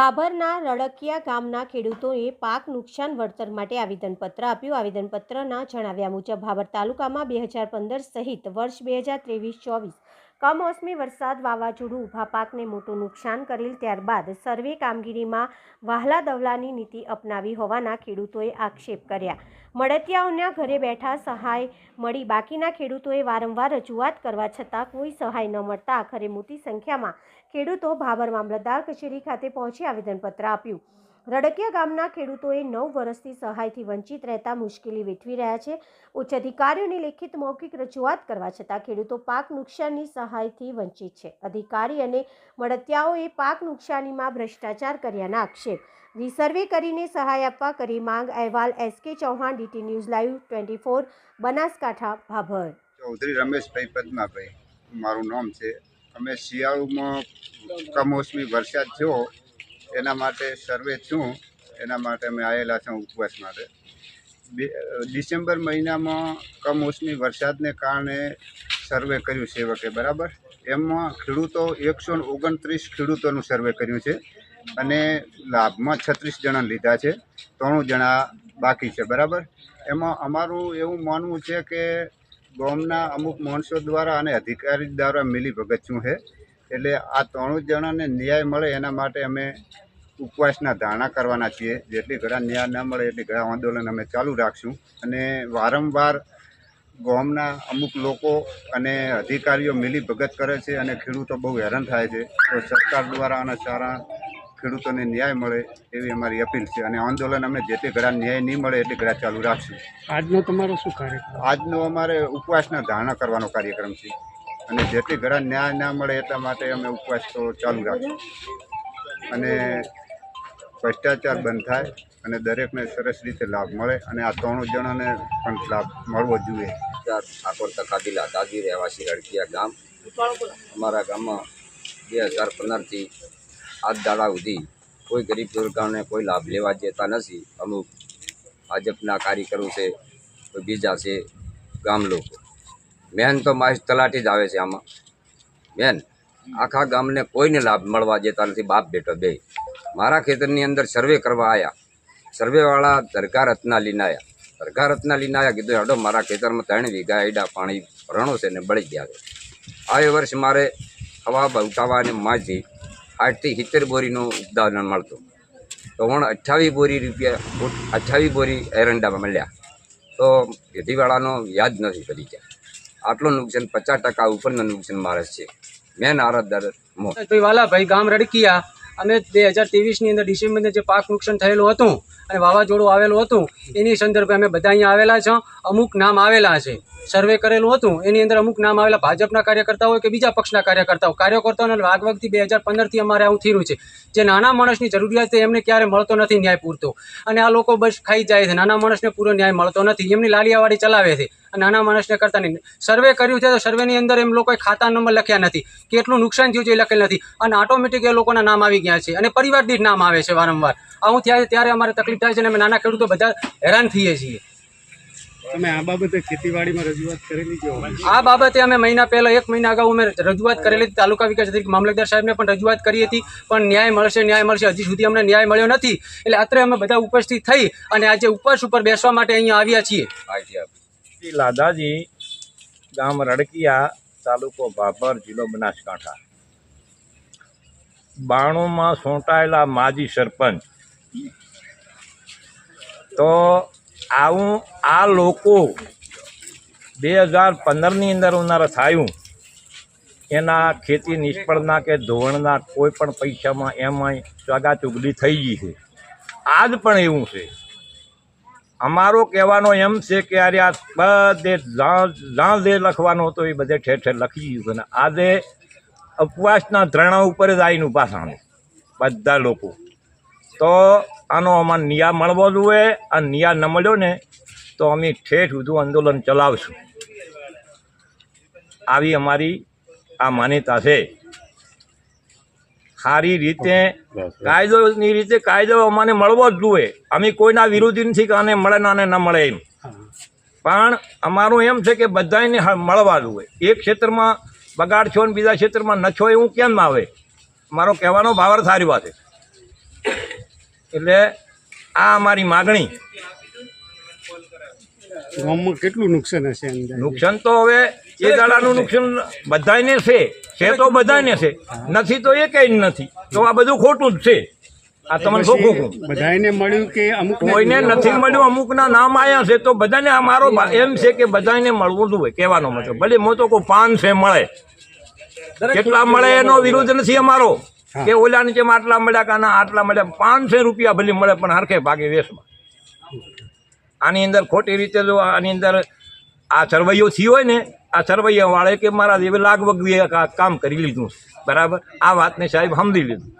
બાભરના રડકિયા ગામના ખેડૂતોએ પાક નુકસાન વળતર માટે આવેદનપત્ર આપ્યું. આવેદનપત્રના જણાવ્યા મુજબ, ભાભર તાલુકામાં બે હજાર પંદર સહિત વર્ષ બે હજાર ત્રેવીસ ચોવીસ કમોસમી વરસાદ વાવાઝોડું ઊભા પાકને મોટું નુકસાન કરેલ ત્યારબાદ સર્વે કામગીરીમાં વહાલા દવલાની નીતિ અપનાવી હોવાના ખેડૂતોએ આક્ષેપ કર્યા. મળતિયાઓના ઘરે બેઠા સહાય મળી, બાકીના ખેડૂતોએ વારંવાર રજૂઆત કરવા છતાં કોઈ સહાય ન મળતા આખરે મોટી સંખ્યામાં ખેડૂતો ભાભર મામલતદાર કચેરી ખાતે પહોંચી આવેદનપત્ર આપ્યું. રડકિયા ગામના ખેડૂતોએ નવ વર્ષથી સહાયથી વંચિત રહેતા મુશ્કેલી વેઠવી રહ્યા છે. ઉચ્ચ અધિકારીઓની લેખિત મૌખિક રજૂઆત કરવા છતાં ખેડૂતો પાક નુકસાનની સહાયથી વંચિત છે. અધિકારી અને મળતિયાઓએ પાક નુકસાનીમાં ભ્રષ્ટાચાર કર્યાના આક્ષેપ. રિસર્વે કરીને સહાય આપવા કરી માંગ અહેવાલ SK Chauhan, DT news live twenty four, Banaskantha, Bhabhar. Chaudhary Rameshbhai Padmabhai, મારું નામ છે. અમે શિયાળુમાં કમોસમી વરસાદ થયો એના માટે સર્વે છું એના માટે અમે આવેલા છું ઉપવાસ માટે. ડિસેમ્બર મહિનામાં કમોસમી વરસાદને કારણે સર્વે કર્યું સેવકે, બરાબર? એમાં ખેડૂતો એકસો ઓગણત્રીસ ખેડૂતોનું સર્વે કર્યું છે અને લાભમાં છત્રીસ જણા લીધા છે, ત્રણું જણા બાકી છે, બરાબર? એમાં અમારું એવું માનવું છે કે ગામના અમુક માણસો દ્વારા અને અધિકારી દ્વારા મિલી ભગત છે એટલે આ ત્રણ જણાને ન્યાય મળે એના માટે અમે ઉપવાસના ધારણા કરવાના છીએ. જેટલી ઘણા ન્યાય ન મળે એટલી ઘણા આંદોલન અમે ચાલુ રાખશું. અને વારંવાર ગામના અમુક લોકો અને અધિકારીઓ મિલી ભગત કરે છે અને ખેડૂતો બહુ હેરાન થાય છે. તો સરકાર દ્વારા અને સારા ખેડૂતોને ન્યાય મળે એવી અમારી અપીલ છે. અને આંદોલન અમે જેટલી ઘણા ન્યાય નહીં મળે એટલી ઘણા ચાલુ રાખશું. આજનો તમારો શું કાર્યક્રમ? આજનો અમારે ઉપવાસના ધારણા કરવાનો કાર્યક્રમ છે. અને જેથી ઘણા ન્યાય ના મળે એટલા માટે અમે ઉપવાસ તો ચાલુ રાખીએ. અને ભ્રષ્ટાચાર બંધ થાય અને દરેકને સરસ રીતે લાભ મળે અને આ ત્રણ જણાને પણ લાભ મળવો જોઈએ. ઠાકોર તકાદીલા દાદી રહેવાસી રડકિયા ગામ. અમારા ગામમાં બે હજાર પંદરથી આજ દાડા સુધી કોઈ ગરીબ દુર્ગાને કોઈ લાભ લેવા જતા નથી. અમુક ભાજપના કાર્યકરો છે, કોઈ બીજા છે, ગામ લોકો. મેન તો મારી તલાટી જ આવે છે આમાં. બેન આખા ગામને કોઈને લાભ મળવા જતા નથી, બાપ બેટો બે. મારા ખેતરની અંદર સર્વે કરવા આવ્યા સર્વેવાળા દરગાહ રત્ના લઈને આવ્યા દરગાહ રત્ના લઈને આવ્યા કીધું, હાડો, મારા ખેતરમાં ત્રણ વીઘા એડા પાણી ભરણો છે ને બળી ગયા છે. આ વર્ષ મારે હવા ઉઠાવા અને માથી આઠથી સિત્તેર બોરીનું ઉત્પાદન મળતું. તો પણ અઠ્ઠાવીસ બોરી રૂપિયા, અઠ્ઠાવીસ બોરી એરંડામાં મળ્યા. તો ખેતીવાળાનો યાદ નથી કરી ગયા આટલું નુકસાન, પચાસ ટકા ઉપરનું નુકસાન મારે છે. મેન આરતદાર વાલાભાઈ ગામ રડકિયા અમે બે હજાર ત્રેવીસની અંદર ડિસેમ્બરની જે પાક નુકસાન થયેલું હતું અને વાવાઝોડું આવેલું હતું, એની સંદર્ભે અમે બધા અહીંયા આવેલા છે. અમુક નામ આવેલા છે. સર્વે કરેલું હતું. એની અંદર અમુક નામ આવેલા ભાજપના કાર્યકર્તા હોય કે બીજા પક્ષના કાર્યકર્તાઓ. કાર્યકર્તાઓને વાગવાગથી બે હજાર પંદરથી અમારે આવું થયું છે. જે નાના માણસની જરૂરિયાત એમને ક્યારે મળતો નથી ન્યાય પૂરતો. અને આ લોકો બસ ખાઈ જાય છે. નાના માણસને પૂરો ન્યાય મળતો નથી. એમની લાલિયાવાડી ચલાવે છે. અને નાના માણસને કરતા નહીં. સર્વે કર્યું છે તો સર્વેની અંદર એમ લોકોએ ખાતા નંબર લખ્યા નથી. કેટલું નુકસાન થયું છે એ લખેલ નથી. અને ઓટોમેટિક એ લોકોના નામ આવી ગયા છે. અને પરિવાર દીઠ નામ આવે છે વારંવાર. આવું થયા છે ત્યારે અમારે તકલીફ થાય છે અને અમે નાના ખેડૂતો બધા હેરાન થઈએ છીએ. તમે આ બાબતે ખેતીવાડીમાં રજૂઆત કરેલી છે આ બાબતે અમે મહિના પહેલા એક મહિના અગાઉ અમે રજૂઆત કરેલી હતી. તાલુકા વિકાસ અધિકારી મામલતદાર સાહેબને પણ રજૂઆત કરી હતી. પણ ન્યાય મળશે ન્યાય મળશે. હજી સુધી અમને ન્યાય મળ્યો નથી. એટલે અત્રે અમે બધા ઉપસ્થિત થઈ અને આજે ઉપવાસ ઉપર બેસવા માટે અહીંયા આવ્યા છીએ. શ્રી લાદાજી, ગામ રડકિયા, તાલુકો ભાભર જિલ્લો બનાસકાંઠા. બાણુંમાં સોંટાયેલા માજી સરપંચ. તો આવું, આ લોકો બે હજાર પંદરની અંદર ઉનાળા થયું. એના ખેતી નિષ્ફળના કે ધોરણના કોઈ પણ પૈસામાં એમાંય ચગા ચુગલી થઈ ગઈ છે. આજ પણ એવું છે. અમારો કહેવાનો એમ છે કે અરે આ બધે જ્યાં જે લખવાનો હતો, એ બધે ઠેર ઠેર લખી ગયું અને આજે ઉપવાસના ધરણા ઉપર જ આવીને ઊભા બધા લોકો. તો આનો અમારે નિયા મળવો જોઈએ આ નિયા ન મળ્યો ને, તો અમે ઠેઠ સુધી આંદોલન ચલાવશું. આવી અમારી આ માન્યતા છે. સારી રીતે કાયદોની રીતે કાયદો અમને મળવો જ જોઈએ. અમે કોઈના વિરોધી નથી કે આને મળે ને આને ન મળે એમ. પણ અમારું એમ છે કે બધાને મળવા જોઈએ. એક ક્ષેત્રમાં બગાડ છો ને બીજા ક્ષેત્રમાં ન છો એવું કેમ આવે? મારો કહેવાનો ભાવર સારી વાત છે. એટલે આ અમારી માગણી. ગામમાં કેટલું નુકસાન હશે નુકસાન તો હવે એ દાડાનું નુકસાન બધાને છે. છે તો બધાને છે. નથી તો એ કઈ નથી. તો આ બધું ખોટું જ છે. આ તમને શું ખોખું બધાને મળ્યું કે અમુક કોઈને નથી મળ્યું અમુકના નામ આવ્યા છે તો બધાને આ મારો એમ છે કે બધાને મળવું જોઈએ કહેવાનો મતલબ. ભલે તો કોઈ પાન છે મળે. કેટલા મળે એનો વિરોધ નથી અમારો. કે ઓલાની જેમ આટલા મળ્યા કે આના આટલા મળ્યા પાંચસો રૂપિયા ભલે મળે પણ હરખે ભાગે વેસમાં આની અંદર ખોટી રીતે જો આની અંદર આ સરવૈયો થયો હોય ને આ સરવૈયા વાળે કે મારા જેવી લાગવગ કામ કરી લીધું. બરાબર? આ વાતને સાહેબ સમજી લીધું.